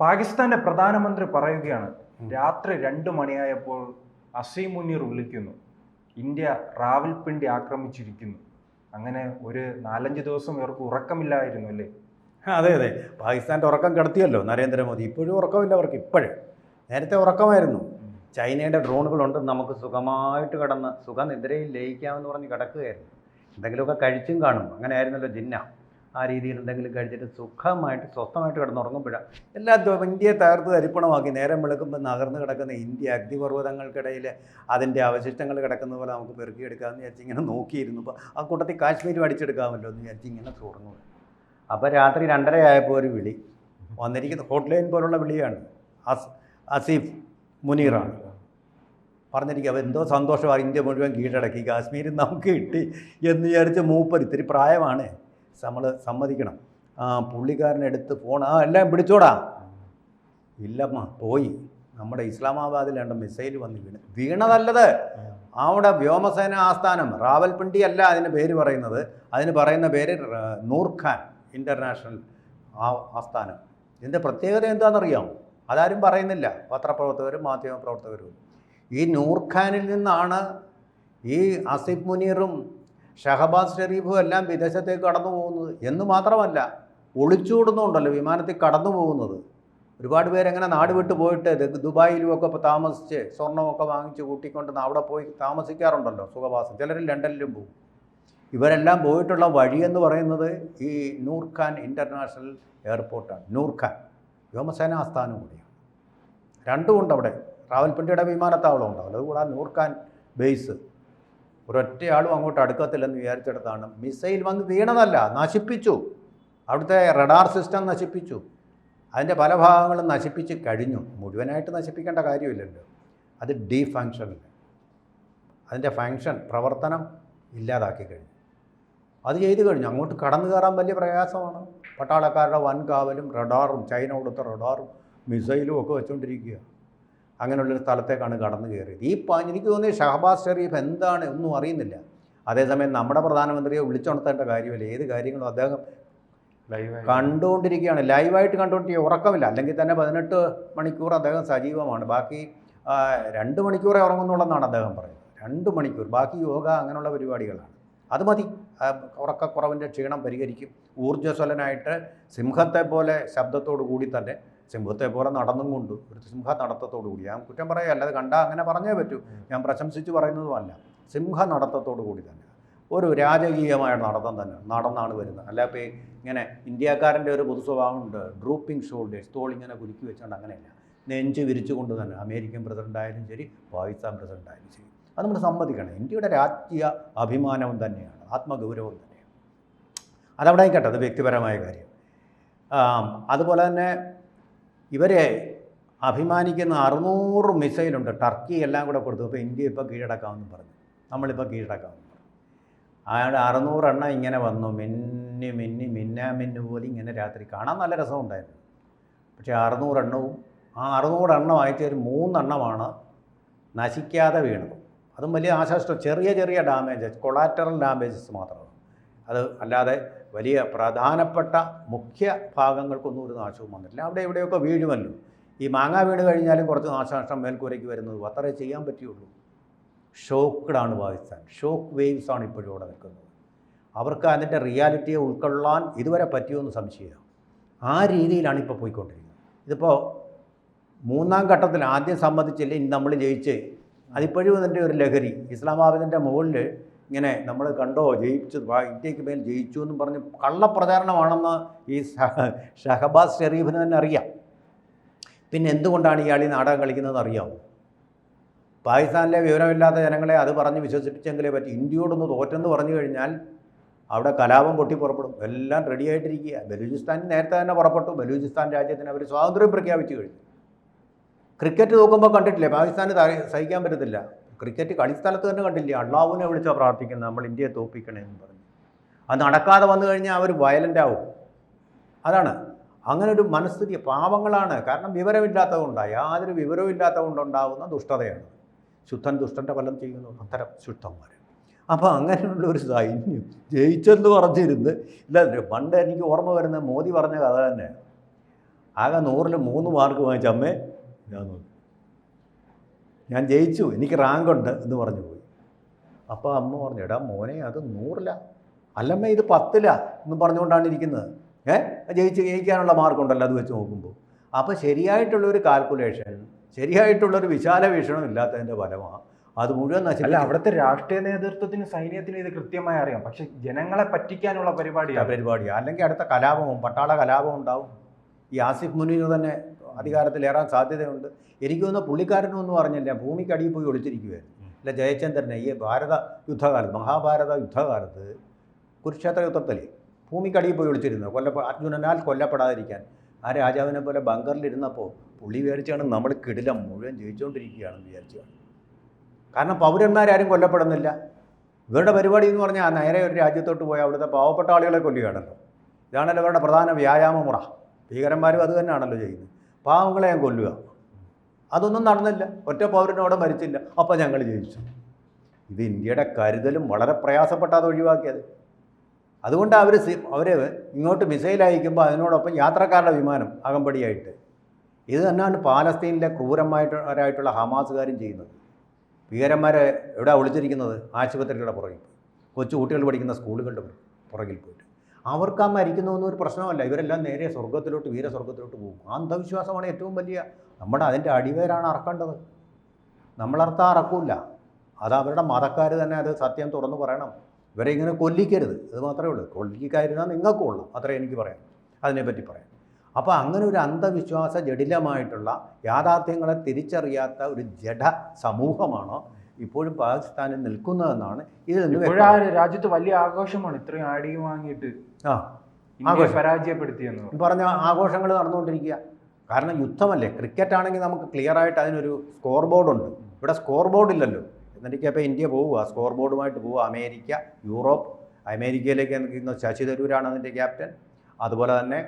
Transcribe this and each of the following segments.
പാകിസ്ഥാന്റെ പ്രധാനമന്ത്രി പറയുകയാണ് രാത്രി രണ്ട് മണിയായപ്പോൾ അസീം മുനീർ വിളിക്കുന്നു. ഇന്ത്യ റാവൽപിണ്ടി ആക്രമിച്ചിരിക്കുന്നു. അങ്ങനെ ഒരു നാലഞ്ച് ദിവസം ഇവർക്ക് ഉറക്കമില്ലായിരുന്നു അല്ലേ? അതെ അതെ. പാകിസ്ഥാന്റെ ഉറക്കം കിടത്തിയല്ലോ നരേന്ദ്രമോദി. ഇപ്പോഴും ഉറക്കമില്ല അവർക്ക് ഇപ്പോഴും. നേരത്തെ ഉറക്കമായിരുന്നു. ചൈനയുടെ ഡ്രോണുകളുണ്ട് നമുക്ക് സുഖമായിട്ട് കിടന്ന് സുഖനിദ്രയിൽ ലയിക്കാമെന്ന് പറഞ്ഞ് കിടക്കുകയായിരുന്നു. എന്തെങ്കിലുമൊക്കെ കഴിച്ചും കാണും. അങ്ങനെ ആയിരുന്നല്ലോ ജിന്ന. ആ രീതിയിൽ എന്തെങ്കിലും കഴിച്ചിട്ട് സുഖമായിട്ട് സ്വസ്ഥമായിട്ട് കിടന്നുറങ്ങുമ്പോഴാണ് എല്ലാ ഇന്ത്യയെ തകർത്ത് തരിപ്പണമാക്കി നേരം വെളുക്കുമ്പോൾ നകർന്ന് കിടക്കുന്ന ഇന്ത്യ അഗ്നിപർവതങ്ങൾക്കിടയിൽ അതിന്റെ അവശിഷ്ടങ്ങൾ കിടക്കുന്ന പോലെ നമുക്ക് പെറുക്കിയെടുക്കാമെന്ന് വിചാരിച്ച് ഇങ്ങനെ നോക്കിയിരുന്നു. അപ്പോൾ ആ കൂട്ടത്തിൽ കാശ്മീർ അടിച്ചെടുക്കാമല്ലോ എന്ന് വിചാരിച്ച് ഇങ്ങനെ തുറന്നു അപ്പോൾ രാത്രി രണ്ടര ആയപ്പോൾ ഒരു വിളി വന്നിരിക്കുന്ന ഹോട്ട്ലൈൻ പോലുള്ള വിളിയാണ്. അസ് അസീഫ് മുനീറാണ്. പറഞ്ഞിരിക്കുക അപ്പോൾ എന്തോ സന്തോഷമാണ് ഇന്ത്യ മുഴുവൻ കീഴടക്കി. കാശ്മീരിൽ നമുക്ക് കിട്ടി എന്ന് വിചാരിച്ച് മൂപ്പർ ഇത്തിരി പ്രായമാണ്. നമ്മൾ സമ്മതിക്കണം. ആ പുള്ളിക്കാരനെടുത്ത് ഫോൺ ആ എല്ലാം പിടിച്ചോടാ. ഇല്ലമ്മ പോയി. നമ്മുടെ ഇസ്ലാമാബാദിൽ രണ്ട് മിസൈൽ വന്ന് വീണ്. വീണതല്ലത്. അവിടെ വ്യോമസേന ആസ്ഥാനം റാവൽപിണ്ടി അല്ല അതിന് പേര് പറയുന്നത്. അതിന് പറയുന്ന പേര് നൂർഖാൻ ഇന്റർനാഷണൽ ആസ്ഥാനം. ഇതിന്റെ പ്രത്യേകത എന്താണെന്നറിയാമോ? അതാരും പറയുന്നില്ല. പത്രപ്രവർത്തകരും മാധ്യമപ്രവർത്തകരും. ഈ നൂർഖാനിൽ നിന്നാണ് ഈ ആസിഫ് മുനീറും ഷഹബാസ് ഷെരീഫും എല്ലാം വിദേശത്തേക്ക് കടന്നു പോകുന്നത് എന്ന് മാത്രമല്ല ഒളിച്ചോടുന്നുണ്ടല്ലോ വിമാനത്തിൽ കടന്നു പോകുന്നത്. ഒരുപാട് പേരെങ്ങനെ നാട് വിട്ടു പോയിട്ട് ദുബായിലുമൊക്കെ ഇപ്പോൾ താമസിച്ച് സ്വർണമൊക്കെ വാങ്ങിച്ച് കൂട്ടിക്കൊണ്ട് അവിടെ പോയി താമസിക്കാറുണ്ടല്ലോ സുഖവാസം. ചിലർ ലണ്ടനിലും പോകും. ഇവരെല്ലാം പോയിട്ടുള്ള വഴി എന്ന് പറയുന്നത് ഈ നൂർഖാൻ ഇന്റർനാഷണൽ എയർപോർട്ടാണ്. നൂർഖാൻ. വ്യോമസേന ആസ്ഥാനം കൂടിയാണ്. രണ്ടുമുണ്ട് അവിടെ. റാവൽപിണ്ടിയുടെ വിമാനത്താവളം ഉണ്ടാവില്ല അതുകൂടാതെ നൂർഖാൻ ബേസ് ഒരൊറ്റയാളും അങ്ങോട്ട് അടുക്കത്തില്ലെന്ന് വിചാരിച്ചിടത്താണ്. മിസൈൽ വന്ന് വീണതല്ല നശിപ്പിച്ചു. അവിടുത്തെ റഡാർ സിസ്റ്റം നശിപ്പിച്ചു. അതിന്റെ പല ഭാഗങ്ങളും നശിപ്പിച്ച് കഴിഞ്ഞു. മുഴുവനായിട്ട് നശിപ്പിക്കേണ്ട കാര്യമില്ലല്ലോ. അത് ഡീ ഫങ്ഷനിൽ അതിന്റെ ഫങ്ഷൻ പ്രവർത്തനം ഇല്ലാതാക്കി കഴിഞ്ഞു. അത് ചെയ്തു കഴിഞ്ഞു. അങ്ങോട്ട് കടന്നു കയറാൻ വലിയ പ്രയാസമാണ്. പട്ടാളക്കാരുടെ വൻ കാവലും റഡാറും ചൈന കൊടുത്ത റഡാറും മിസൈലും ഒക്കെ വെച്ചുകൊണ്ടിരിക്കുക അങ്ങനെയുള്ളൊരു സ്ഥലത്തേക്കാണ് കടന്നു കയറിയത്. ഈ എനിക്ക് തോന്നിയ ഷഹബാസ് ഷെരീഫ് എന്താണ് ഒന്നും അറിയുന്നില്ല. അതേസമയം നമ്മുടെ പ്രധാനമന്ത്രിയെ വിളിച്ചുണർത്തേണ്ട കാര്യമില്ല. ഏത് കാര്യങ്ങളും അദ്ദേഹം കണ്ടുകൊണ്ടിരിക്കുകയാണ്. ലൈവായിട്ട് കണ്ടുകൊണ്ടിരിക്കുക ഉറക്കമില്ല. അല്ലെങ്കിൽ തന്നെ പതിനെട്ട് മണിക്കൂർ അദ്ദേഹം സജീവമാണ്. ബാക്കി രണ്ട് മണിക്കൂറേ ഉറങ്ങുന്നുള്ളതെന്നാണ് അദ്ദേഹം പറയുന്നത്. രണ്ട് മണിക്കൂർ. ബാക്കി യോഗ അങ്ങനെയുള്ള പരിപാടികളാണ്. അത് മതി. ഉറക്കക്കുറവിന്റെ ക്ഷീണം പരിഹരിക്കും. ഊർജസ്വലനായിട്ട് സിംഹത്തെ പോലെ ശബ്ദത്തോടു കൂടി തന്നെ സിംഹത്തെ പോലെ നടന്നും കൊണ്ട്. ഒരു സിംഹ നടത്തത്തോടു കൂടി. ഞാൻ കുറ്റം പറയുക അല്ലാതെ കണ്ടാൽ അങ്ങനെ പറഞ്ഞേ പറ്റൂ. ഞാൻ പ്രശംസിച്ച് പറയുന്നതുമല്ല. സിംഹ നടത്തത്തോടു കൂടി തന്നെ. ഒരു രാജകീയമായ നടത്തം തന്നെ നടന്നാണ് വരുന്നത്. അല്ല ഇപ്പോൾ ഇങ്ങനെ ഇന്ത്യക്കാരന്റെ ഒരു പൊതു സ്വഭാവമുണ്ട് ഡ്രൂപ്പിംഗ് ഷോൾഡേഴ്സ് തോളിങ്ങനെ കുലുക്കി വെച്ചുകൊണ്ട് അങ്ങനെയല്ല. നെഞ്ച് വിരിച്ചുകൊണ്ട് തന്നെ അമേരിക്കൻ പ്രസിഡന്റ് ആയാലും ശരി പാകിസ്ഥാൻ പ്രസിഡന്റ് ആയാലും ശരി. അത് നമ്മൾ സമ്മതിക്കണം. ഇന്ത്യയുടെ രാജ്യ അഭിമാനവും തന്നെയാണ്. ആത്മഗൗരവം തന്നെയാണ്. അതവിടെ ആയിക്കട്ടെ. അത് വ്യക്തിപരമായ കാര്യം. അതുപോലെ തന്നെ ഇവരെ അഭിമാനിക്കുന്ന അറുന്നൂറ് മിസൈലുണ്ട്. ടർക്കി എല്ലാം കൂടെ കൊടുത്തു. അപ്പോൾ ഇന്ത്യ ഇപ്പോൾ കീഴടക്കാമെന്ന് പറഞ്ഞു. നമ്മളിപ്പോൾ കീഴടക്കാമെന്ന് പറഞ്ഞു. അയാളുടെ അറുന്നൂറെണ്ണം ഇങ്ങനെ വന്നു. മിന്നി മിന്നി മിന്നാ മിന്നു പോലെ ഇങ്ങനെ രാത്രി കാണാൻ നല്ല രസമുണ്ടായിരുന്നു. പക്ഷേ അറുന്നൂറെണ്ണവും ആ അറുന്നൂറെണ്ണം അയച്ച ഒരു മൂന്നെണ്ണമാണ് നശിക്കാതെ വീണത്. അതും വലിയ ആശാഷ്ടം ചെറിയ ചെറിയ ഡാമേജസ് കൊളാറ്ററൽ ഡാമേജസ് മാത്രമാണ്. അത് അല്ലാതെ വലിയ പ്രധാനപ്പെട്ട മുഖ്യ ഭാഗങ്ങൾക്കൊന്നും ഒരു നാശവും വന്നിട്ടില്ല. അവിടെ എവിടെയൊക്കെ വീഴുമല്ലോ. ഈ മാങ്ങ വീണ് കഴിഞ്ഞാലും കുറച്ച് നാശനഷ്ടം മേൽക്കൂരയ്ക്ക് വരുന്നത് അത്രേ ചെയ്യാൻ പറ്റുള്ളൂ ഷോക്ക്ഡാണ് പാകിസ്ഥാൻ. ഷോക്ക് വേവ്സ് ആണ് ഇപ്പോഴും ഇവിടെ നിൽക്കുന്നത്. അവർക്ക് അതിന്റെ റിയാലിറ്റിയെ ഉൾക്കൊള്ളാൻ ഇതുവരെ പറ്റിയോന്ന് സംശയമാണ് ആ രീതിയിലാണ് ഇപ്പോൾ പോയിക്കൊണ്ടിരിക്കുന്നത്. ഇതിപ്പോൾ മൂന്നാം ഘട്ടത്തിൽ ആദ്യം സമ്മതിച്ചില്ല? നമ്മൾ ജയിച്ച്. അതിപ്പോഴും ഇതിന്റെ ഒരു ലഹരി. ഇസ്ലാമാബാദിന്റെ മുകളിൽ ഇങ്ങനെ നമ്മൾ കണ്ടോ ജയിച്ചു ഇന്ത്യയ്ക്ക് മേൽ ജയിച്ചു എന്നും പറഞ്ഞ് കള്ളപ്രചാരണമാണെന്ന് ഈ ഷഹബാസ് ഷെരീഫിന് തന്നെ അറിയാം. പിന്നെ എന്തുകൊണ്ടാണ് ഇയാൾ ഈ നാടകം കളിക്കുന്നതെന്ന് അറിയാമോ പാകിസ്ഥാനിലെ വിവരമില്ലാത്ത ജനങ്ങളെ അത് പറഞ്ഞ് വിശ്വസിപ്പിച്ചെങ്കിലേ പറ്റി. ഇന്ത്യയോടൊന്ന് തോറ്റെന്ന് പറഞ്ഞു കഴിഞ്ഞാൽ അവിടെ കലാപം പൊട്ടി പുറപ്പെടും. എല്ലാം റെഡി ആയിട്ടിരിക്കുക. ബലൂചിസ്ഥാൻ നേരത്തെ തന്നെ പുറപ്പെട്ടു. ബലൂചിസ്ഥാൻ രാജ്യത്തിന് അവർ സ്വാതന്ത്ര്യം പ്രഖ്യാപിച്ചു കഴിഞ്ഞു. ക്രിക്കറ്റ് നോക്കുമ്പോൾ കണ്ടിട്ടില്ലേ? പാകിസ്ഥാന് സഹിക്കാൻ പറ്റത്തില്ല. ക്രിക്കറ്റ് കളിസ്ഥലത്ത് തന്നെ കണ്ടില്ല? അള്ളാഹുവിനെ വിളിച്ചാൽ പ്രാർത്ഥിക്കുന്നത് നമ്മൾ ഇന്ത്യയെ തോപ്പിക്കണേ എന്ന് പറഞ്ഞു. അത് നടക്കാതെ വന്നു കഴിഞ്ഞാൽ അവർ വയലന്റ് ആവും. അതാണ്. അങ്ങനെ ഒരു മനസ്ഥിതി പാവങ്ങളാണ്. കാരണം വിവരമില്ലാത്തതുകൊണ്ടാണ്. യാതൊരു വിവരവും ഇല്ലാത്തതുകൊണ്ടുണ്ടാവുന്ന ദുഷ്ടതയാണ്. ശുദ്ധൻ ദുഷ്ടന്റെ ഫലം ചെയ്യുന്നു. അത്തരം ശുദ്ധന്മാർ അപ്പോൾ അങ്ങനെയുള്ള ഒരു സൈന്യം ജയിച്ചെന്ന് പറഞ്ഞിരുന്ന് ഇല്ല പണ്ട് എനിക്ക് ഓർമ്മ വരുന്ന മോദി പറഞ്ഞ കഥ തന്നെ. ആകെ നൂറിൽ മൂന്ന് മാർക്ക് വാങ്ങിച്ച അമ്മേ ഞാൻ നോക്കി. ഞാൻ ജയിച്ചു എനിക്ക് റാങ്ക് ഉണ്ട് എന്ന് പറഞ്ഞു പോയി. അപ്പോൾ അമ്മ പറഞ്ഞു എടാ മോനെ അത് നൂറില. അല്ലമ്മ ഇത് പത്തില എന്ന് പറഞ്ഞുകൊണ്ടാണ് ഇരിക്കുന്നത്. ഏ? ജയിച്ച് ജയിക്കാനുള്ള മാർക്കുണ്ടല്ലോ അത് വെച്ച് നോക്കുമ്പോൾ അപ്പോൾ ശരിയായിട്ടുള്ളൊരു കാൽക്കുലേഷൻ ശരിയായിട്ടുള്ളൊരു വിശാല വീക്ഷണം ഇല്ലാത്തതിന്റെ ഫലമാണ് അത് മുഴുവൻ അല്ല അവിടുത്തെ രാഷ്ട്രീയ നേതൃത്വത്തിന് സൈന്യത്തിന് ഇത് കൃത്യമായി അറിയാം. പക്ഷെ ജനങ്ങളെ പറ്റിക്കാനുള്ള പരിപാടിയാണ് പരിപാടിയാണ് അല്ലെങ്കിൽ അടുത്ത കലാപവും പട്ടാള കലാപം ഉണ്ടാവും. ഈ ആസിഫ് മുനീർ തന്നെ അധികാരത്തിലേറാൻ സാധ്യതയുണ്ട്. എനിക്ക് തോന്നുന്നു പുള്ളിക്കാരനൊന്നും അറിഞ്ഞില്ല. ഭൂമിക്കടിയിൽ പോയി ഒളിച്ചിരിക്കുവേ അല്ല ജയചന്ദ്രനെ ഈ ഭാരത യുദ്ധകാലത്ത് മഹാഭാരത യുദ്ധകാലത്ത് കുരുക്ഷേത്ര യുദ്ധത്തിൽ ഭൂമിക്കടിയിൽ പോയി ഒളിച്ചിരുന്നു. കൊല്ലപ്പെ അർജുനനാൽ കൊല്ലപ്പെടാതിരിക്കാൻ. ആ രാജാവിനെ പോലെ ബങ്കറിലിരുന്നപ്പോൾ പുള്ളി വിചാരിച്ചാണ് നമ്മൾ കിടിലം മുഴുവൻ ജയിച്ചുകൊണ്ടിരിക്കുകയാണെന്ന് വിചാരിച്ചതാണ് കാരണം പൗരന്മാരാരും കൊല്ലപ്പെടുന്നില്ല. ഇവരുടെ പരിപാടി എന്ന് പറഞ്ഞാൽ നേരെ ഒരു രാജ്യത്തോട്ട് പോയി അവിടുത്തെ പാവപ്പെട്ട ആളുകളെ കൊല്ലുകയാണല്ലോ. ഇതാണല്ലോ ഇവരുടെ പ്രധാന വ്യായാമമുറ. ഭീകരന്മാരും അത് തന്നെയാണല്ലോ ചെയ്യുന്നത്. പാവങ്ങളെ ഞാൻ കൊല്ലുക. അതൊന്നും നടന്നില്ല. ഒറ്റ പൗരനോടെ മരിച്ചില്ല. അപ്പോൾ ഞങ്ങൾ ജയിച്ചു. ഇത് ഇന്ത്യയുടെ കരുതലും വളരെ പ്രയാസപ്പെട്ട അത് ഒഴിവാക്കിയത്. അതുകൊണ്ട് അവർ അവർ ഇങ്ങോട്ട് മിസൈൽ അയക്കുമ്പോൾ അതിനോടൊപ്പം യാത്രക്കാരുടെ വിമാനം അകമ്പടിയായിട്ട്. ഇത് തന്നെയാണ് പാലസ്തീനിലെ ക്രൂരമായിട്ടുള്ളവരായിട്ടുള്ള ഹമാസുകാരും ചെയ്യുന്നത്. ഭീകരന്മാരെ എവിടെ ഒളിച്ചിരിക്കുന്നത്? ആശുപത്രികളുടെ പുറകിൽ കൊച്ചു കുട്ടികൾ പഠിക്കുന്ന സ്കൂളുകളുടെ പുറകിൽ പോയിട്ട്. അവർക്ക് ആ മരിക്കുന്നതൊന്നും ഒരു പ്രശ്നമല്ല. ഇവരെല്ലാം നേരെ സ്വർഗത്തിലോട്ട് വീരസ്വർഗത്തിലോട്ട് പോകും. ആ അന്ധവിശ്വാസമാണ് ഏറ്റവും വലിയ നമ്മുടെ അതിന്റെ അടിവേരാണ് അറക്കേണ്ടത്. നമ്മളർത്താൻ അറക്കില്ല. അത് അവരുടെ മതക്കാർ തന്നെ അത് സത്യം തുറന്നു പറയണം. ഇവരെ ഇങ്ങനെ കൊല്ലിക്കരുത്. അത് മാത്രമേ ഉള്ളൂ. കൊല്ലിക്കാരുന്നാൽ നിങ്ങൾക്കും ഉള്ളൂ അത്രേ എനിക്ക് പറയാം അതിനെപ്പറ്റി പറയാം അപ്പോൾ അങ്ങനെ ഒരു അന്ധവിശ്വാസ ജടിലമായിട്ടുള്ള യാഥാർത്ഥ്യങ്ങളെ തിരിച്ചറിയാത്ത ഒരു ജഡ സമൂഹമാണ് ഇപ്പോഴും പാകിസ്ഥാനിൽ നിൽക്കുന്നതെന്നാണ് ഇതിൽ. രാജ്യത്ത് വലിയ ആഘോഷമാണ്. ഇത്രയും അടി വാങ്ങിയിട്ട് ആ. പരാജയപ്പെടുത്തിയെന്ന് പറഞ്ഞ ആഘോഷങ്ങൾ നടന്നുകൊണ്ടിരിക്കുക. കാരണം യുദ്ധമല്ലേ? ക്രിക്കറ്റ് ആണെങ്കിൽ നമുക്ക് ക്ലിയർ ആയിട്ട് അതിനൊരു സ്കോർ ബോർഡുണ്ട് ഇവിടെ സ്കോർ ബോർഡ് ഇല്ലല്ലോ. എന്നിട്ട് അപ്പോൾ ഇന്ത്യ പോവുക. സ്കോർ ബോർഡുമായിട്ട് പോവുക. America Europe. അമേരിക്കയിലേക്ക് ഇന്ന് ശശി തരൂരാണ് അതിന്റെ ക്യാപ്റ്റൻ അതുപോലെ തന്നെ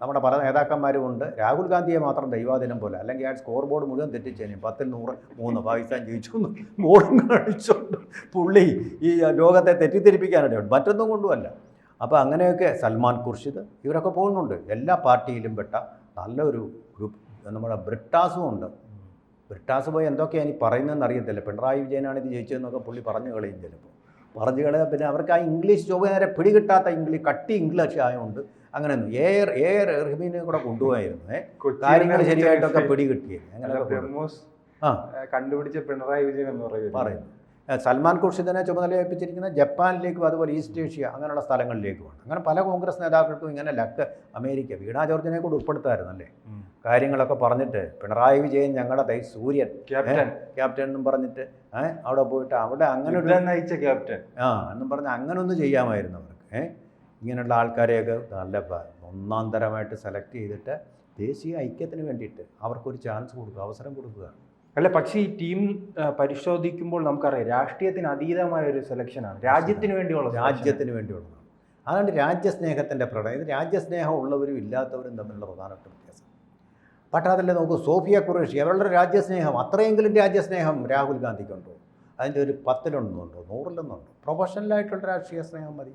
നമ്മുടെ പല നേതാക്കന്മാരും ഉണ്ട്. രാഹുൽ ഗാന്ധിയെ മാത്രം ദൈവാദിനം പോലെ അല്ലെങ്കിൽ ആ സ്കോർ ബോർഡ് മുഴുവൻ തെറ്റിച്ചേനെ. പത്തിൽ നൂറ് മൂന്ന് പാകിസ്ഥാൻ ജയിച്ചു ബോർഡും കാണിച്ചുകൊണ്ട് പുള്ളി ഈ ലോകത്തെ തെറ്റിദ്ധരിപ്പിക്കാനിടയുണ്ട് മറ്റൊന്നും കൊണ്ടുമല്ല അപ്പോൾ അങ്ങനെയൊക്കെ സൽമാൻ ഖുർഷിദ് ഇവരൊക്കെ പോകുന്നുണ്ട്. എല്ലാ പാർട്ടിയിലും പെട്ട നല്ലൊരു ഗ്രൂപ്പ് നമ്മുടെ ബ്രിട്ടാസും ഉണ്ട്. ബ്രിട്ടാസ് പോയി എന്തൊക്കെയാണ് ഈ പറയുന്നതെന്ന് അറിയത്തില്ല. പിണറായി വിജയനാണ് ഇത് ജയിച്ചതെന്നൊക്കെ പുള്ളി പറഞ്ഞു കളയും ചിലപ്പോൾ. പറഞ്ഞു കളയാൻ പിന്നെ അവർക്ക് ആ ഇംഗ്ലീഷ് ചൊവ്വ നേരെ പിടികിട്ടാത്ത ഇംഗ്ലീഷ് കട്ടി ഇംഗ്ലീഷ് ആയതുകൊണ്ട് അങ്ങനെയൊന്നും എയർ എയർ റഹ്മീനെ കൂടെ കൊണ്ടുപോയിരുന്നു. കാര്യങ്ങൾ ശരിയായിട്ടൊക്കെ പിടികിട്ടിയത് അങ്ങനെ ആ. കണ്ടുപിടിച്ച പിണറായി വിജയൻ എന്ന് പറയുന്നത്. പറയുന്നു. സൽമാൻ ഖുർഷിദിനെ ചുമതലയേൽപ്പിച്ചിരിക്കുന്ന ജപ്പാനിലേക്കും അതുപോലെ ഈസ്റ്റ് ഏഷ്യ അങ്ങനെയുള്ള സ്ഥലങ്ങളിലേക്കുമാണ്. അങ്ങനെ പല കോൺഗ്രസ് നേതാക്കൾക്കും ഇങ്ങനെ ലക്ക് അമേരിക്ക വീണാ ജോർജിനെ കൂടെ ഉൾപ്പെടുത്തായിരുന്നല്ലേ അല്ലേ? കാര്യങ്ങളൊക്കെ പറഞ്ഞിട്ട് പിണറായി വിജയൻ ഞങ്ങളുടെ തൈ സൂര്യൻ ക്യാപ്റ്റൻ. ക്യാപ്റ്റൻ എന്നും പറഞ്ഞിട്ട് അവിടെ പോയിട്ട് അവിടെ അങ്ങനെ നയിച്ച ക്യാപ്റ്റൻ. ആ എന്നും പറഞ്ഞ് അങ്ങനെ ഒന്ന് ചെയ്യാമായിരുന്നു അവർക്ക് ഏഹ് ഇങ്ങനെയുള്ള ആൾക്കാരെയൊക്കെ നല്ല ഒന്നാം തരമായിട്ട് സെലക്ട് ചെയ്തിട്ട് ദേശീയ ഐക്യത്തിന് വേണ്ടിയിട്ട് അവർക്കൊരു ചാൻസ് കൊടുക്കുക അവസരം കൊടുക്കുക. അല്ല പക്ഷേ ഈ ടീം പരിശോധിക്കുമ്പോൾ നമുക്കറിയാം രാഷ്ട്രീയത്തിന് അതീതമായ ഒരു സെലക്ഷനാണ് രാജ്യത്തിന് വേണ്ടിയുള്ള. രാജ്യത്തിന് വേണ്ടിയുള്ളതാണ്. അതുകൊണ്ട് രാജ്യസ്നേഹത്തിന്റെ പ്രകടനം ഇത് രാജ്യസ്നേഹം ഉള്ളവരും ഇല്ലാത്തവരും തമ്മിലുള്ള പ്രധാനപ്പെട്ട വ്യത്യാസം. പട്ടാളത്തിലെ നോക്കൂ സോഫിയ കുറേഷി അവരുടെ രാജ്യസ്നേഹം അത്രയെങ്കിലും രാജ്യസ്നേഹം രാഹുൽ ഗാന്ധിക്കുണ്ടോ? അതിന്റെ ഒരു പത്തിലൊന്നുണ്ടോ നൂറിലൊന്നുണ്ടോ? പ്രൊഫഷണലായിട്ടുള്ള രാഷ്ട്രീയ സ്നേഹം മതി.